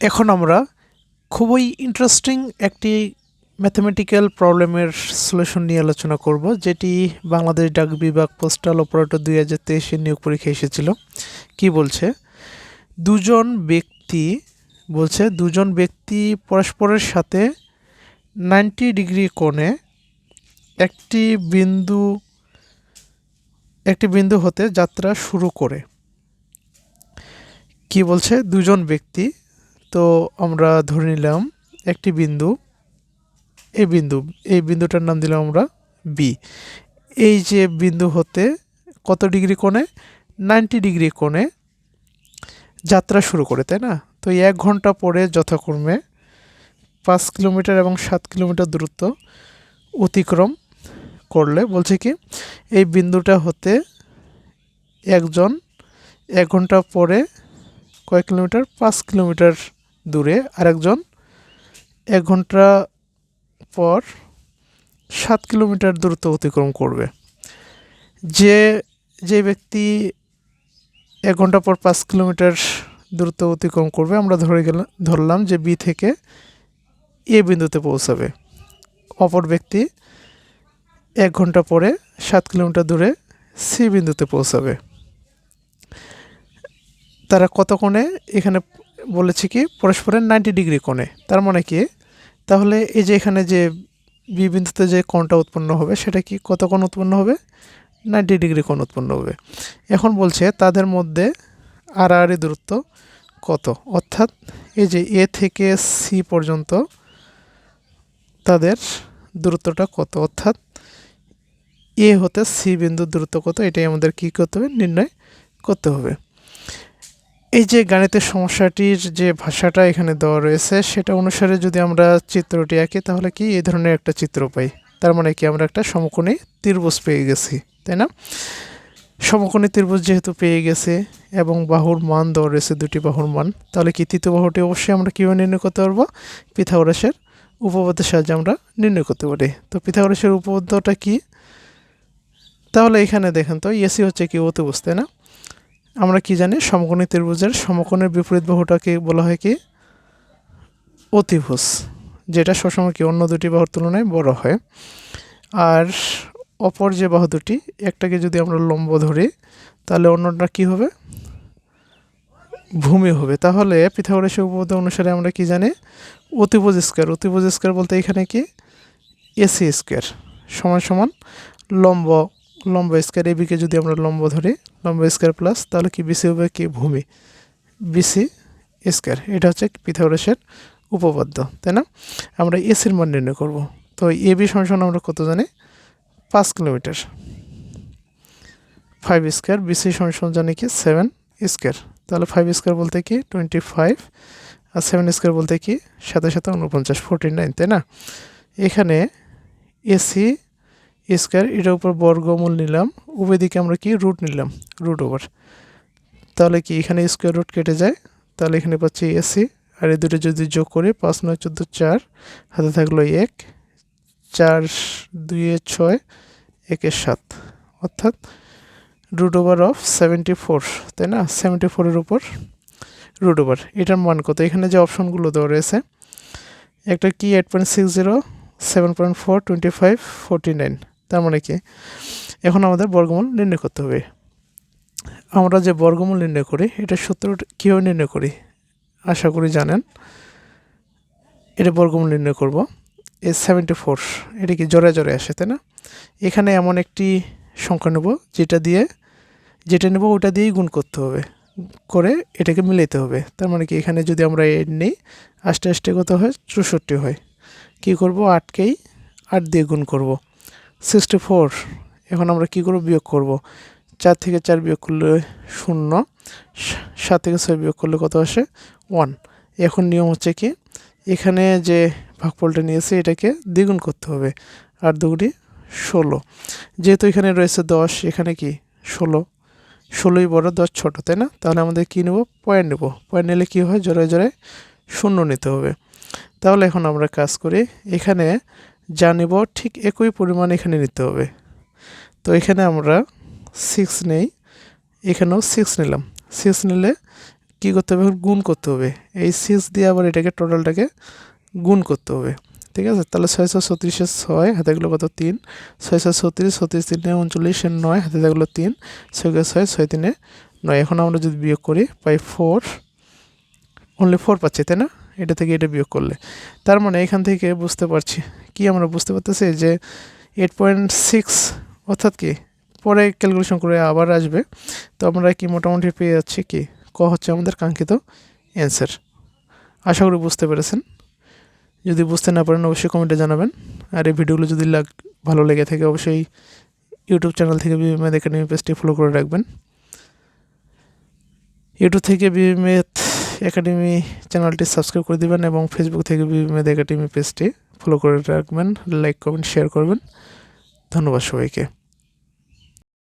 এখন আমরা খুবই ইন্টারেস্টিং একটি ম্যাথমেটিক্যাল প্রবলেমের সলিউশন নিয়ে আলোচনা করব, যেটি বাংলাদেশ ডাক বিভাগ পোস্টাল অপারেটর দুই হাজার তেইশে নিয়োগ পরীক্ষা এসেছিল। কি বলছে? দুজন ব্যক্তি বলছে, দুজন ব্যক্তি পরস্পরের সাথে নাইনটি ডিগ্রি কোণে একটি বিন্দু একটি বিন্দু হতে যাত্রা শুরু করে। কি বলছে? দুজন ব্যক্তি তো আমরা ধরে নিলাম একটি বিন্দু, এই বিন্দু, এই বিন্দুটার নাম দিলাম আমরা বি এই যে বিন্দু হতে কত ডিগ্রি কোণে? নাইনটি ডিগ্রি কোণে যাত্রা শুরু করে, তাই না? তো এক ঘণ্টা পরে যথাক্রমে পাঁচ কিলোমিটার এবং সাত কিলোমিটার দূরত্ব অতিক্রম করলে বলছে কি, এই বিন্দুটা হতে একজন এক ঘণ্টা পরে কয়েক কিলোমিটার? পাঁচ কিলোমিটার দূরে আরেকজন। এক ঘণ্টা পর সাত কিলোমিটার দূরত্ব অতিক্রম করবে। যে যে ব্যক্তি এক ঘণ্টা পর পাঁচ কিলোমিটার দূরত্ব অতিক্রম করবে, আমরা ধরে গেলাম ধরলাম যে বি থেকে এ বিন্দুতে পৌঁছাবে। অপর ব্যক্তি এক ঘণ্টা পরে সাত কিলোমিটার দূরে সি বিন্দুতে পৌঁছাবে। তারা কতক্ষণে এখানে বলেছে কি, পরস্পরের নাইনটি ডিগ্রি কোণে। তার মানে কি? তাহলে এই যে এখানে যে বি বিন্দুতে যে কোণটা উৎপন্ন হবে, সেটা কি কত কোণ উৎপন্ন হবে? নাইনটি ডিগ্রি কোণ উৎপন্ন হবে। এখন বলছে তাদের মধ্যে আড়াআড়ি দূরত্ব কত? অর্থাৎ এই যে এ থেকে সি পর্যন্ত তাদের দূরত্বটা কত? অর্থাৎ এ হতে সি বিন্দুর দূরত্ব কত? এটাই আমাদের কী করতে হবে? নির্ণয় করতে হবে। এই যে গাণিতের সমস্যাটির যে ভাষাটা এখানে দেওয়া রয়েছে, সেটা অনুসারে যদি আমরা চিত্রটি আঁকি, তাহলে কি এই ধরনের একটা চিত্র পাই। তার মানে কি আমরা একটা সমকোণী ত্রিভুজ পেয়ে গেছি, তাই না? সমকোণী ত্রিভুজ যেহেতু পেয়ে গেছে এবং বাহুর মান দেওয়া রয়েছে, দুটি বাহুর মান, তাহলে কি তৃতীয় বাহুটি অবশ্যই আমরা কীভাবে নির্ণয় করতে পারব? পিথাগোরাসের উপপাদ্যের সাহায্যে আমরা নির্ণয় করতে পারি। তো পিথাগোরাসের উপপাদ্যটা কি? তাহলে এখানে দেখেন তো, এসি হচ্ছে কি অতিভুজ, তাই না? আমরা কি জানি? সমকোণী ত্রিভুজের সমকোণের বিপরীত বাহুটাকে বলা হয় কি? অতিভুজ, যেটা সবসময় কি অন্য দুটি বাহুর তুলনায় বড় হয়। আর অপর যে বাহু দুটি, একটাকে যদি আমরা লম্ব ধরি, তাহলে অন্যটা কি হবে? ভূমি হবে। তাহলে পিথাগোরাসের উপপাদ্য অনুসারে আমরা কি জানি? অতিভুজ স্কোয়ার। অতিভুজ স্কোয়ার বলতে এখানে কি? এসি স্কোয়ার, সমান সমান লম্ব লম্ব স্কোয়ার এবিকে যদি আমরা লম্ব ধরি, লম্ব স্কোয়ার প্লাস তাহলে কি বিসি হবে? কি? ভূমি। বিসি স্কোয়ার এটা হচ্ছে পিথাগোরাসের উপপাদ্য, তাই না? আমরা এসির মান নির্ণয় করব। তো এ বি সমান আমরা কত জানি? পাঁচ কিলোমিটার। ফাইভ স্কোয়ার বিসি সমান জানি কি? সেভেন স্কোয়ার তাহলে ফাইভ স্কোয়ার বলতে কি? টোয়েন্টি ফাইভ আর সেভেন স্কোয়ার বলতে কি? সাথে সাথে উনপঞ্চাশ ফোরটি নাইন তাই না? এখানে এসি স্কোয়ার, এটার উপর বর্গমূল নিলাম উভয় দিকে আমরা কি? রুট নিলাম, রুট ওভার। তাহলে কি এখানে স্কোয়ার রুট কেটে যায়? তাহলে এখানে পাচ্ছি এসি আর এই দুটো যদি যোগ করি পাঁচ, নয়, চোদ্দ, চার, হাতে থাকল এক, চার দুইয়ে ছয় একের সাত। অর্থাৎ root over of seventy four, তাই না? সেভেন্টি ফোরের উপর রুট ওভার। এটার মান কত? এখানে যে অপশনগুলো দেওয়া রয়েছে, একটা কি eight point six zero seven point four twenty five forty nine তার মানে কি? এখন আমাদের বর্গমূল নির্ণয় করতে হবে। আমরা যে বর্গমূল নির্ণয় করি, এটা সূত্র কীভাবে নির্ণয় করি? আশা করি জানেন। এটা বর্গমূল নির্ণয় করব। এ সেভেন্টি ফোর এটা কি জোরে জোরে আসে, তাই না? এখানে এমন একটি সংখ্যা নেব, যেটা দিয়ে, যেটা নেব ওটা দিয়েই গুণ করতে হবে। করে এটাকে মিলাইতে হবে। তার মানে কি, এখানে যদি আমরা এড নিই, আস্তে আস্তে কত হয়? চৌষট্টি হয়। কী করব? আটকেই আট দিয়ে গুণ করব। সিক্সটি ফোর এখন আমরা কী করব? বিয়োগ করব। চার থেকে চার বিয়োগ করলে শূন্য, সাত থেকে ছয় বিয়োগ করলে কত আসে? ওয়ান এখন নিয়ম হচ্ছে কি? এখানে যে ভাগফলটা নিয়েছে, এটাকে দ্বিগুণ করতে হবে। আর দুগুটি ষোলো। যেহেতু এখানে রয়েছে দশ, এখানে কি? ষোলো। ষোলোই বড়, দশ ছোট, তাই না? তাহলে আমাদের কী নেব? পয়েন্ট নেব। পয়েন্ট নিলে কী হয়? জোড়ায় জোড়ায় শূন্য নিতে হবে। তাহলে এখন আমরা কাজ করি, এখানে যা নেব ঠিক একই পরিমাণ এখানে নিতে হবে। তো এখানে আমরা সিক্স নেই, এখানেও সিক্স নিলাম। সিক্স নিলে কী করতে হবে? গুণ করতে হবে। এই সিক্স দিয়ে আবার এটাকে টোটালটাকে গুণ করতে হবে। ঠিক আছে? তাহলে ছয়শো ছত্রিশে ছয়, হাতে গেলো কত? তিন। ছয়শো ছত্রিশ ছত্রিশ তিনে উনচল্লিশে নয়, হাতে থাকল তিন। ছয়কে ছয় ছয় তিনে নয়। এখন আমরা যদি বিয়োগ করি, পাই ফোর অনলি ফোর পাচ্ছি, তাই না? এটা থেকে এটা বিয়োগ করলে। তার মানে এখান থেকে বুঝতে পারছি। কি আমরা বুঝতে পারতেছি যে এইট পয়েন্ট সিক্স অর্থাৎ কি? পরে ক্যালকুলেশন করে আবার আসবে। তো আমরা কি মোটামুটি পেয়ে যাচ্ছি কি? ক হচ্ছে আমাদের কাঙ্ক্ষিত অ্যান্সার আশা করি বুঝতে পেরেছেন। যদি বুঝতে না পারেন অবশ্যই কমেন্টে জানাবেন। আর এই ভিডিওগুলো যদি লাগ, ভালো লেগে থাকে অবশ্যই ইউটিউব চ্যানেল থেকে বিএমএদ একাডেমি পেজটি ফলো করে রাখবেন। ইউটিউব থেকে বিএমএদ একাডেমি চ্যানেলটি সাবস্ক্রাইব করে দেবেন এবং ফেসবুক থেকে বিভিন্ন একাডেমি পেজটি ফলো করে রাখবেন। লাইক কমেন্ট শেয়ার করবেন। ধন্যবাদ সবাইকে।